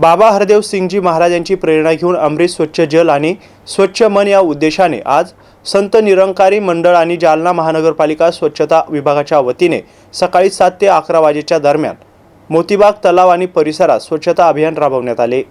बाबा हरदेव सिंगजी महाराजांची प्रेरणा घेऊन अमृत स्वच्छ जल आणि स्वच्छ मन या उद्देशाने आज संत निरंकारी मंडळ आणि जालना महानगरपालिका स्वच्छता विभागाच्या वतीने सकाळी सात ते अकरा वाजेच्या दरम्यान मोतीबाग तलाव आणि परिसरात स्वच्छता अभियान राबवण्यात आले.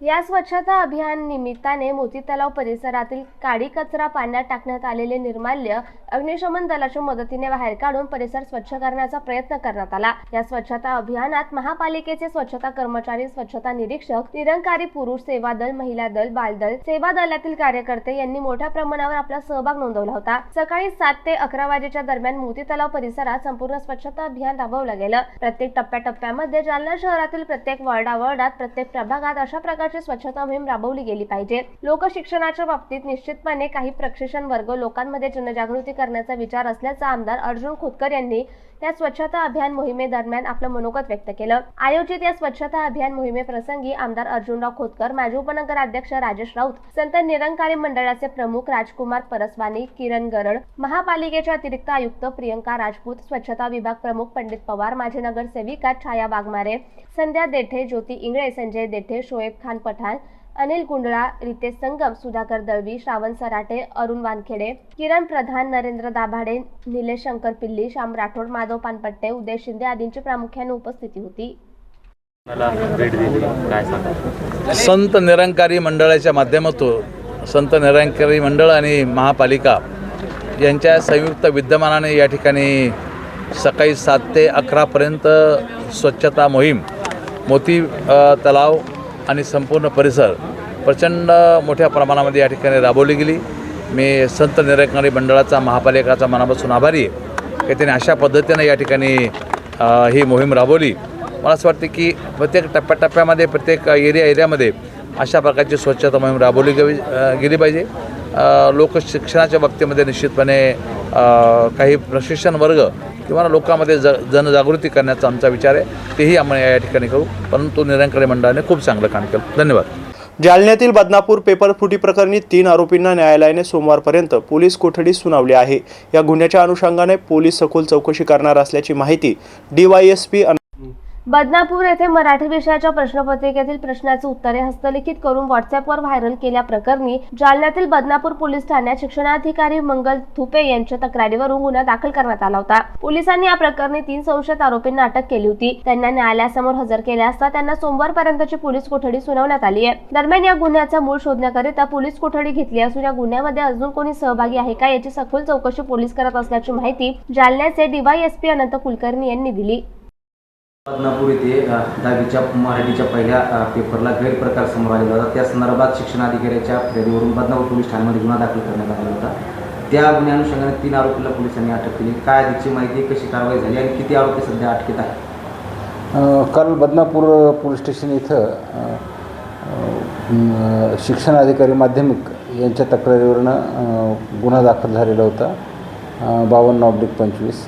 या स्वच्छता अभियान निमित्ताने मोती तलाव परिसरातील काडी कचरा पाण्यात टाकण्यात आलेले निर्माल्य अग्निशमन दलाच्या मदतीने बाहेर काढून परिसर स्वच्छ करण्याचा प्रयत्न करण्यात आला. या स्वच्छता अभियानात महापालिकेचे स्वच्छता कर्मचारी स्वच्छता निरीक्षक निरंकारी पुरुष सेवा दल महिला दल बालदल सेवा दलातील कार्यकर्ते यांनी मोठ्या प्रमाणावर आपला सहभाग नोंदवला होता. सकाळी सात ते अकरा वाजेच्या दरम्यान मोती तलाव परिसरात संपूर्ण स्वच्छता अभियान राबवलं गेलं. प्रत्येक टप्प्याटप्प्यामध्ये जालना शहरातील प्रत्येक वॉर्डावॉर्डात प्रत्येक प्रभागात अशा प्रकारची स्वच्छता मोहीम राबवली गेली पाहिजे. लोकशिक्षणाच्या बाबतीत निश्चितपणे काही प्रशिक्षण वर्ग लोकांमध्ये जनजागृती करण्याचा विचार असल्याचा आमदार अर्जुन खोतकर यांनी त्या स्वच्छता अभियान मोहिमेदरम्यान आपलं मनोगत व्यक्त केलं. आयोजित या स्वच्छता अभियान मोहिमेप्रसंगी आमदार अर्जुनराव खोतकर माजी उपनगराध्यक्ष राजेश राऊत संत निरंकारी मंडळाचे प्रमुख राजकुमार परसवानी किरण गरड महापालिकेच्या अतिरिक्त आयुक्त प्रियंका राजपूत स्वच्छता विभाग प्रमुख पंडित पवार माजी नगरसेविका छाया वाघमारे संध्या देठे ज्योती इंगळे संजय देठे शोएब खान पठाण अनिल गुंडळा रितेश संगम सुधाकर दळवी श्रावण सराटे अरुण वानखेडे किरण प्रधान नरेंद्र दाभाडे निलेश शंकर पिल्ली श्याम राठोड माधव पानपट्टे उदय शिंदे आदींची प्रामुख्याने उपस्थिती होती. संत निरंकारी मंडळाच्या माध्यमातून संत निरंकारी मंडळ आणि महापालिका यांच्या संयुक्त विद्यमानाने या ठिकाणी सकाळी सात ते अकरापर्यंत स्वच्छता मोहीम मोती तलाव आणि संपूर्ण परिसर प्रचंड मोठ्या प्रमाणामध्ये या ठिकाणी राबवली गेली. मी संत निरंकारी मंडळाचा महापालिकाचा मनापासून आभारी आहे की त्यांनी अशा पद्धतीनं या ठिकाणी ही मोहीम राबवली. मला असं वाटतं की प्रत्येक टप्प्याटप्प्यामध्ये प्रत्येक एरिया एरियामध्ये अशा प्रकारची स्वच्छता मोहीम राबवली गेली गेली पाहिजे. लोक लोकशिक्षणाच्या बाबतीमध्ये निश्चितपणे काही प्रशिक्षण वर्ग किंवा लोकांमध्ये ज जनजागृती करण्याचा आमचा विचार आहे तेही आम्ही या ठिकाणी करू. परंतु निरंकारी मंडळाने खूप चांगलं काम केलं. धन्यवाद. जालन्यातील बदनापूर पेपर फुटी प्रकरणी तीन आरोपींना न्यायालयाने सोमवारपर्यंत पोलीस कोठडी सुनावली आहे. या गुन्ह्याच्या अनुषंगाने पोलीस सखोल चौकशी करणार असल्याची माहिती डीवायएसपी बदनापूर येथे मराठी विषयाच्या प्रश्नपत्रिकेतील प्रश्नाची उत्तरे हस्तलिखित करून व्हॉट्सअपवर व्हायरल केल्याप्रकरणी जालन्यातील बदनापूर पोलीस ठाण्यात शिक्षणाधिकारी मंगल थुपे यांच्या तक्रारीवरून गुन्हा दाखल करण्यात आला होता. पोलिसांनी या प्रकरणी तीन संशयित आरोपींना अटक केली होती. त्यांना न्यायालयासमोर हजर केले असता त्यांना सोमवारपर्यंतची पोलीस कोठडी सुनावण्यात आली आहे. दरम्यान या गुन्ह्याचा मूळ शोधण्याकरिता पोलीस कोठडी घेतली असून या गुन्ह्यामध्ये अजून कोणी सहभागी आहे का याची सखोल चौकशी पोलीस करत असल्याची माहिती जालन्याचे डीवायएसपी अनंत कुलकर्णी यांनी दिली. बदनापूर येथे दहावीच्या मराठीच्या पहिल्या पेपरला गैरप्रकार समोर आलेला होता. त्या संदर्भात शिक्षण अधिकाऱ्याच्या फिर्यादीवरून बदनापूर पोलीस ठाण्यामध्ये गुन्हा दाखल करण्यात आला होता. त्या गुन्ह्या अनुषंगाने तीन आरोपीला पोलिसांनी अटक केली. काय अधिकची माहिती कशी कारवाई झाली आणि किती आरोपी सध्या अटकेत आहेत? काल बदनापूर पोलीस स्टेशन इथं शिक्षण अधिकारी माध्यमिक यांच्या तक्रारीवरनं गुन्हा दाखल झालेला होता. बावन्न ऑब्लिक पंचवीस.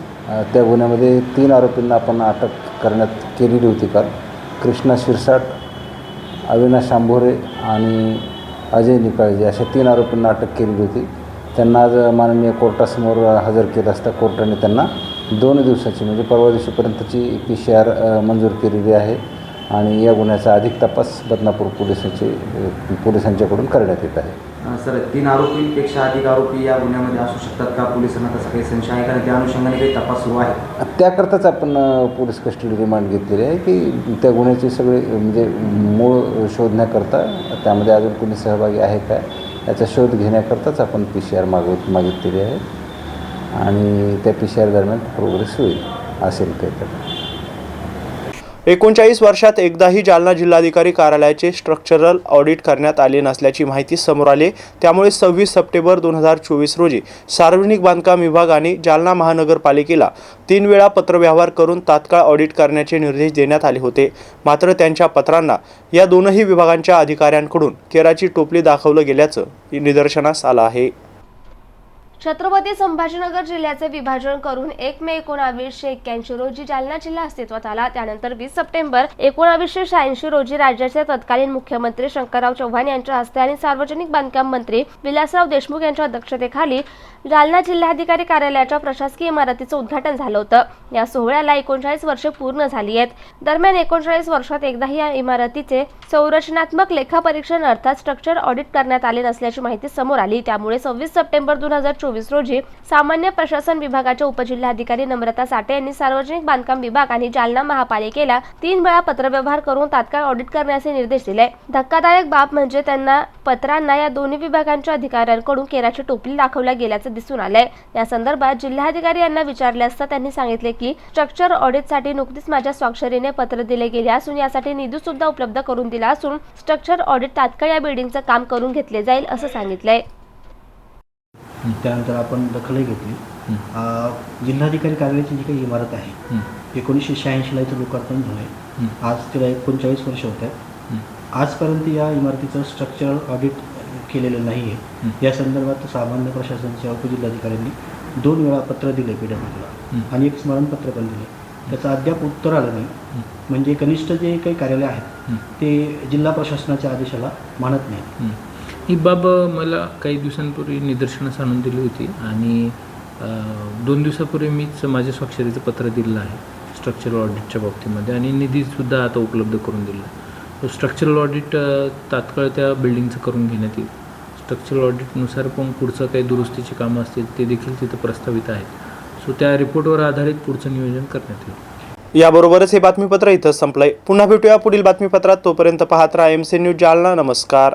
त्या गुन्ह्यामध्ये तीन आरोपींना आपण अटक करण्यात केलेली होती काल. कृष्णा शिरसाट अविनाश शांभोरे आणि अजय निकाळजे अशा तीन आरोपींना अटक केलेली होती. त्यांना आज माननीय कोर्टासमोर हजर केलं असता कोर्टाने त्यांना दोन दिवसाची म्हणजे परवा दिवशीपर्यंतची पी सी आर मंजूर केलेली आहे. आणि या गुन्ह्याचा अधिक तपास बदनापूर पोलिसांचे पोलिसांच्याकडून करण्यात येत आहे. सर तीन आरोपींपेक्षा अधिक आरोपी या गुन्ह्यामध्ये असू शकतात का? पोलिसांना तसा काही संशय आहे का? आणि त्या अनुषंगाने काही तपास सुरू आहे? त्याकरताच आपण पोलीस कस्टडी रिमांड घेतलेली आहे की त्या गुन्ह्याचे सगळे म्हणजे मूळ शोधण्याकरता त्यामध्ये अजून कोणी सहभागी आहे का? याचा शोध घेण्याकरताच आपण पी सी आर मागव मागितलेली आहे. आणि त्या पी सी आर दरम्यान प्रोग्रेस होईल असेल काही तर एकोणचाळीस वर्षात एकदाही जालना जिल्हाधिकारी कार्यालयाचे स्ट्रक्चरल ऑडिट करण्यात आले नसल्याची माहिती समोर आली. त्यामुळे सव्वीस सप्टेंबर दोन हजार चोवीस रोजी सार्वजनिक बांधकाम विभाग आणि जालना महानगरपालिकेला तीन वेळा पत्रव्यवहार करून तात्काळ ऑडिट करण्याचे निर्देश देण्यात आले होते. मात्र त्यांच्या पत्रांना या दोनही विभागांच्या अधिकाऱ्यांकडून केराची टोपली दाखवलं गेल्याचं निदर्शनास आलं आहे. छत्रपती संभाजीनगर जिल्ह्याचे विभाजन करून एक मे एकोणावीसशे एक्क्याऐंशी रोजी जालना जिल्हा अस्तित्वात आला. त्यानंतर वीस सप्टेंबर एकोणावीसशे शहाऐंशी रोजी राज्याचे तत्कालीन मुख्यमंत्री शंकरराव चव्हाण यांच्या हस्ते आणि सार्वजनिक बांधकाम मंत्री विलासराव देशमुख यांच्या अध्यक्षतेखाली जालना जिल्हाधिकारी कार्यालयाच्या प्रशासकीय इमारतीचं उद्घाटन झालं होतं. या सोहळ्याला एकोणचाळीस वर्षे पूर्ण झाली आहेत. दरम्यान एकोणचाळीस वर्षात एकदाही या इमारतीचे संरचनात्मक लेखापरीक्षण अर्थात स्ट्रक्चर ऑडिट करण्यात आले नसल्याची माहिती समोर आली. त्यामुळे सव्वीस सप्टेंबर दोन हजार चोवीस रोजी सामान्य प्रशासन विभागाच्या उपजिल्हाधिकारी नम्रता साठे यांनी सार्वजनिक बांधकाम विभाग आणि जालना महापालिकेला तीन वेळा पत्रव्यवहार करून तात्काळ ऑडिट करण्याचे निर्देश दिले. धक्कादायक बाब म्हणजे त्यांना पत्रांना या दोन्ही विभागांच्या अधिकाऱ्यांकडून केराची टोपली दाखवल्या गेल्याचं दिसून आलंय या संदर्भात जिल्हाधिकारी यांना विचारले असता त्यांनी सांगितले की स्ट्रक्चर ऑडिटसाठी नुकतीच माझ्या स्वाक्षरीने पत्र दिले गेले असून यासाठी निधी सुद्धा उपलब्ध करून दिला असून स्ट्रक्चर ऑडिट तात्काळ या बिल्डिंगचं काम करून घेतले जाईल असं सांगितलंय. त्यानंतर आपण दखलही घेतली. जिल्हाधिकारी कार्यालयाची जी काही इमारत आहे एकोणीसशे शहाऐंशीला इथं लोकार्पण झालं आज तिला एकोणचाळीस वर्ष होत आहेत. आजपर्यंत या इमारतीचं स्ट्रक्चरल ऑडिट केलेलं नाही आहे या संदर्भात सामान्य प्रशासनाच्या उपजिल्हाधिकाऱ्यांनी दोन वेळा पत्र दिले पी डब्ल्यूला आणि एक स्मरणपत्र पण दिले त्याचं अद्याप उत्तर आलं नाही. म्हणजे कनिष्ठ जे काही कार्यालय आहेत ते जिल्हा प्रशासनाच्या आदेशाला मानत नाही ही बाब मला काही दिवसांपूर्वी निदर्शनास आणून दिली होती आणि दोन दिवसापूर्वी मीच माझ्या स्वाक्षरीचं पत्र दिलेलं आहे स्ट्रक्चरल ऑडिटच्या बाबतीमध्ये आणि निधीसुद्धा आता उपलब्ध करून दिला तो स्ट्रक्चरल ऑडिट तात्काळ त्या बिल्डिंगचं करून घेण्यात येईल. स्ट्रक्चरल ऑडिटनुसार पण पुढचं काही दुरुस्तीची कामं असतील ते देखील तिथं प्रस्तावित आहेत. सो त्या रिपोर्टवर आधारित पुढचं नियोजन करण्यात येईल. याबरोबरच हे बातमीपत्र इथं संपलंय. पुन्हा भेटूया पुढील बातमीपत्रात. तोपर्यंत पाहत राहा एम सी न्यूज जालना. नमस्कार.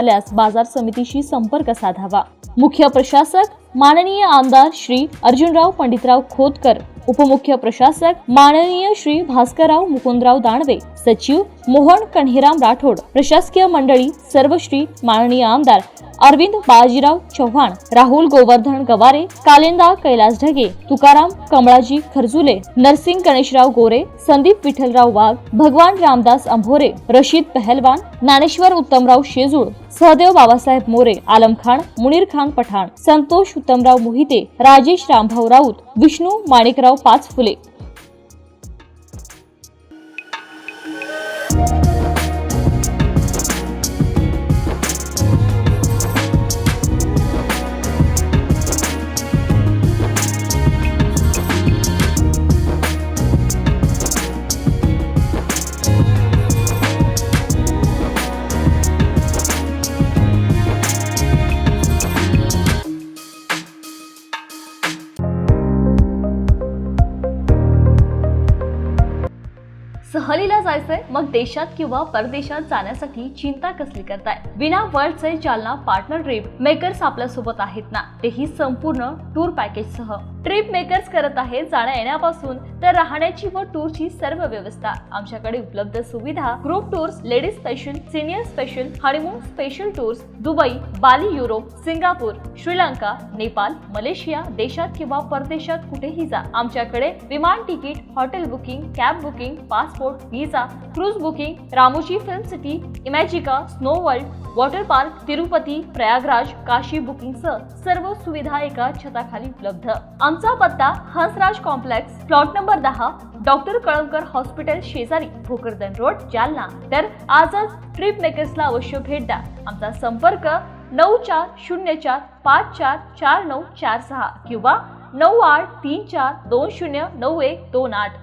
झाल्यास बाजार समितीशी संपर्क साधावा. मुख्य प्रशासक माननीय आमदार श्री अर्जुनराव पंडितराव खोतकर उपमुख्य प्रशासक माननीय श्री भास्करराव मुकुंदराव दानवे सचिव मोहन कन्हेराम राठोड प्रशासकीय मंडळी सर्व श्री माननीय आमदार अरविंद बाजीराव चव्हाण राहुल गोवर्धन गवारे कालेंदा कैलास ढगे तुकाराम कमळाजी खरजुले नरसिंग गणेशराव गोरे संदीप विठ्ठलराव वाघ भगवान रामदास अंभोरे रशीद पहलवान ज्ञानेश्वर उत्तमराव शेजूळ सहदेव बाबासाहेब मोरे आलम खान मुनीर खान पठाण संतोष उत्तमराव मोहिते राजेश रामभाऊ राऊत विष्णू माणिकराव पाच देशात किंवा परदेशात जाण्यासाठी चिंता कसली करताय? विना वर्ल्डचे जालना पार्टनर ट्रिप मेकर्स आपल्यासोबत आहेत ना? तेही संपूर्ण टूर पॅकेज सह. ट्रिप मेकर्स करत आहे जाण्या येण्यापासून तर राहण्याची व टूरची सर्व व्यवस्था. आमच्याकडे उपलब्ध सुविधा group tours ladies special senior special honeymoon special tours Dubai Bali Europe Singapore Sri Lanka Nepal Malaysia देशात किंवा परदेशात कुठेही जा. आमच्याकडे विमान ticket hotel booking cab booking passport visa cruise booking Ramoji film city Imagica snow world water park Tirupati Prayagraj Kashi बुकिंगसह सर्व सुविधा एका छताखाली उपलब्ध. आमचा पत्ता हंसराज कॉम्प्लेक्स प्लॉट नंबर दहा डॉक्टर कळमकर हॉस्पिटल शेजारी भोकरदन रोड जालना. तर आजच ट्रिप मेकर्सला अवश्य भेट द्या. आमचा संपर्क नऊ चार शून्य चार पाच चार चार नऊ चार सहा किंवा नऊ आठ तीन चार दोन शून्य नऊ एक दोन आठ.